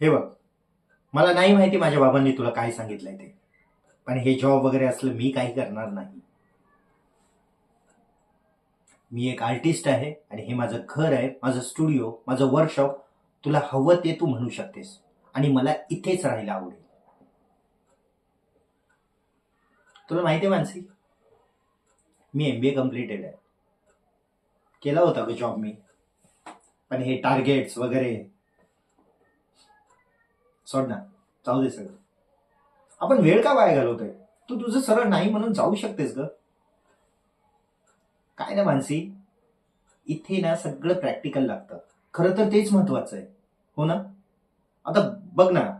हे बघ मला नाही माहिती माझ्या बाबांनी तुला काय सांगितलंय ते. पण हे जॉब वगैरे असलं मी काही करणार नाही. मी एक आर्टिस्ट आहे आणि हे माझं घर आहे माझं स्टुडिओ माझं वर्कशॉप तुला हवं ते तू म्हणू शकतेस आणि मला इथेच राहायला आवडेल. तुला माहिती आहे मानसी? मी एम बी ए कम्प्लिटेड आहे. केला होता ग जॉब मी. पण हे टार्गेट्स वगैरे सोड ना जाऊ दे सगळं. आपण वेळ का वाया घालवतोय? तू तुझं सरळ नाही म्हणून जाऊ शकतेस ग. काय ना मानसी इथे ना सगळं प्रॅक्टिकल लागतं. खरं तर तेच महत्वाचं आहे. हो ना? आता बघ ना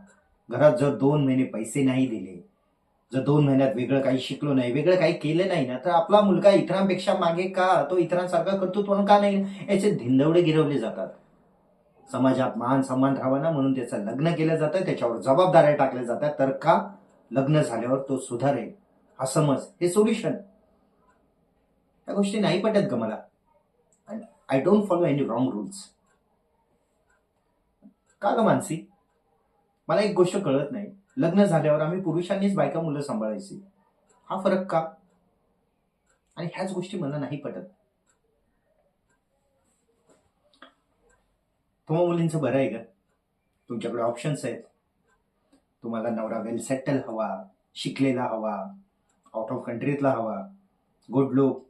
घरात जर दोन महिने पैसे नाही दिले जर दोन महिन्यात वेगळं काही शिकलो नाही वेगळं काही केलं नाही ना तर आपला मुलगा इतरांपेक्षा मागे का? तो इतरांसारखा करतो कर्तृत्व का नाही? याचे धिंदवडे गिरवले जातात. समाजात मान सन्मान राहावा ना म्हणून त्याचं लग्न केलं जातं त्याच्यावर जबाबदाऱ्या टाकल्या जातात. तर का लग्न झाल्यावर तो सुधारेल? हा समज हे सोल्युशन. त्या गोष्टी नाही पटत ग मला. I don't follow any wrong rules का ग मानसी? मला एक गोष्ट कळत नाही. लग्न झाल्यावर आम्ही पुरुषांनीच बायका मुलं सांभाळायची. हा फरक का? आणि ह्याच गोष्टी मला नाही पटत. तुम्हा मुलींचं बरं आहे का? तुमच्याकडे ऑप्शन्स आहेत. तुम्हाला नवरा वेल सेटल हवा शिकलेला हवा आउट ऑफ कंट्रीतला हवा गुड लुक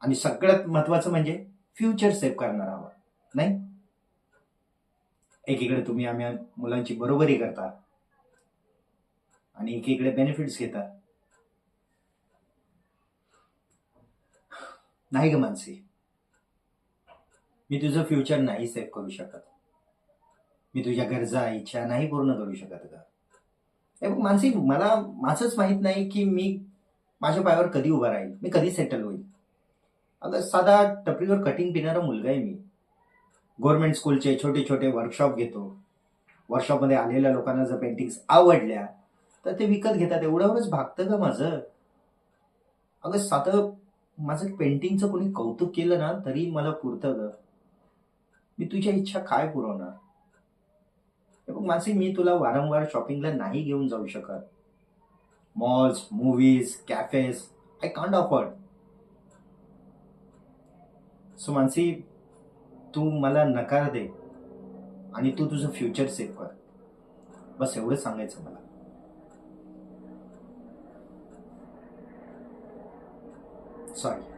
आणि सगळ्यात महत्वाचं म्हणजे फ्युचर सेव्ह करणारा हवा नाही? एकीकडे तुम्ही आम्ही मुलांची बरोबरी करता आणि एकीकडे बेनिफिट्स घेता. नाही ग मानसी. मी तुझं फ्युचर नाही सेव्ह करू शकत. मी तुझ्या गरजा इच्छा नाही पूर्ण करू शकत का हे बघ मानसी मला माझंच माहीत नाही की मी माझ्या पायावर कधी उभा राहील मी कधी सेटल होईल अगं साधा टपरीवर कटिंग पिणारा मुलगा आहे मी. गव्हर्नमेंट स्कूलचे छोटे छोटे वर्कशॉप घेतो वर्कशॉपमध्ये आलेल्या लोकांना जर पेंटिंग्स आवडल्या तर ते विकत घेतात. एवढ्यावरच भागतं का माझं? अगं साधं माझं पेंटिंगचं कोणी कौतुक केलं ना तरी मला पुरतं गं. मी तुझ्या इच्छा काय पुरवणार? बघ मानसी मी तुला वारंवार शॉपिंगला नाही घेऊन जाऊ शकत. Malls movies cafes I can't afford so Manasi तू मला नकार दे आणि तू तुझं फ्युचर सेव्ह कर. बस एवढं सांगायचं मला. सॉरी